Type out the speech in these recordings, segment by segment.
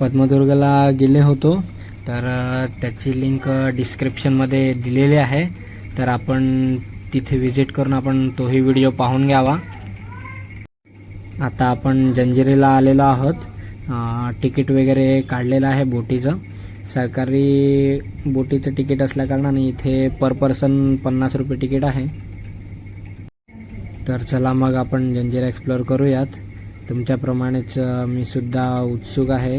पद्मदुर्गला गेले होतो. तर त्याची लिंक डिस्क्रिप्शनमध्ये दिलेली आहे. तर आपण तिथे व्हिजिट करून आपण तोही व्हिडिओ पाहून घ्यावा. आता आपण जंजिरीला आलेलो आहोत. तिकीट वगैरे काढलेलं आहे बोटीचं. सरकारी बोटीचं तिकीट असल्याकारणाने इथे पर पर्सन पन्नास रुपये तिकीट आहे. तर चला मग आपण जंजिरा एक्सप्लोअर करूयात. तुमच्याप्रमाणेच मी सुद्धा उत्सुक आहे.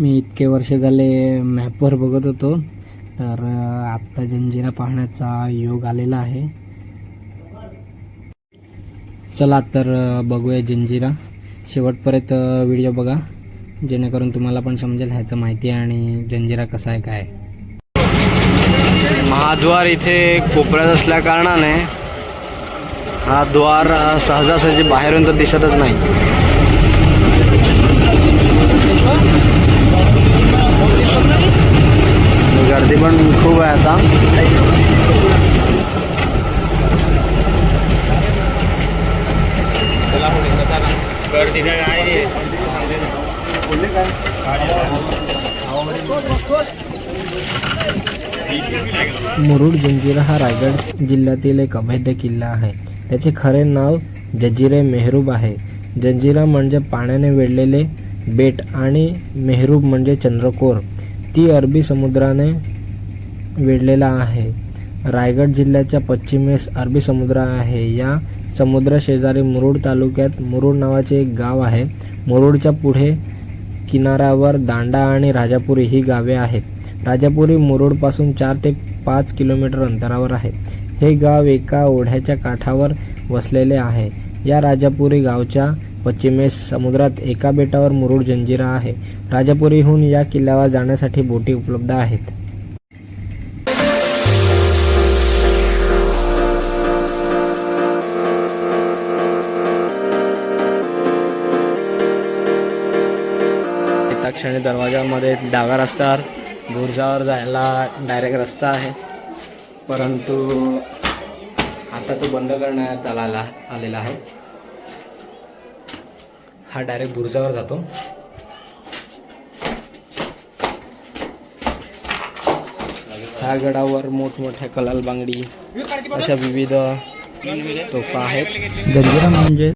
मी इतके वर्ष झाले मॅपवर बघत होतो. तर आत्ता जंजिरा पाहण्याचा योग आलेला आहे. चला तर बघूया जंजिरा. शेवटपर्यंत व्हिडिओ बघा. जेणेकरून तुम्हाला पण समजेल ह्याचं माहिती आहे आणि जंजिरा कसा आहे काय महाद्वार इथे कोपऱ्यात असल्या कारणाने हा द्वार सहजासहजी बाहेरून तर दिसतच नाही. पण खूप आहे आता. मुरुड जंजिरा हा रायगड जिल्ह्यातील एक अभेद्य किल्ला आहे. त्याचे खरे नाव जजिरे मेहरूब आहे. जंजिरा म्हणजे पाण्याने वेढलेले बेट आणि मेहरूब म्हणजे चंद्रकोर. ती अरबी समुद्राने वेढलेला आहे. रायगड जिल्ह्याच्या पश्चिमेस अरबी समुद्र आहे. या समुद्राशेजारी मुरुड तालुक्यात मुरुड नावाचे एक गाव आहे. मुरुडच्या पुढे किनाऱ्यावर दांडा आणि राजापुरी ही गावे आहेत. राजापुरी मुरुडपासून चार ते पाच किलोमीटर अंतरावर आहे. हे गाव एका ओढ्याच्या काठावर वसलेले आहे. या राजापुरी गावच्या पश्चिमेस समुद्रात एका बेटावर मुरुड जंजिरा आहे. राजापुरीहून या किल्ल्यावर जाण्यासाठी बोटी उपलब्ध आहेत. क्षणी दरवाजामध्ये डाव्या रस्त्यावर बुरजावर जायला डायरेक्ट रस्ता आहे. परंतु आता तो बंद करण्यात आला आलेला आहे. हा डायरेक्ट बुर्जावर जातो. ह्या गडावर मोठमोठ्या कलाल बांगडी अशा विविध तोफा आहेत. जंजिरा म्हणजे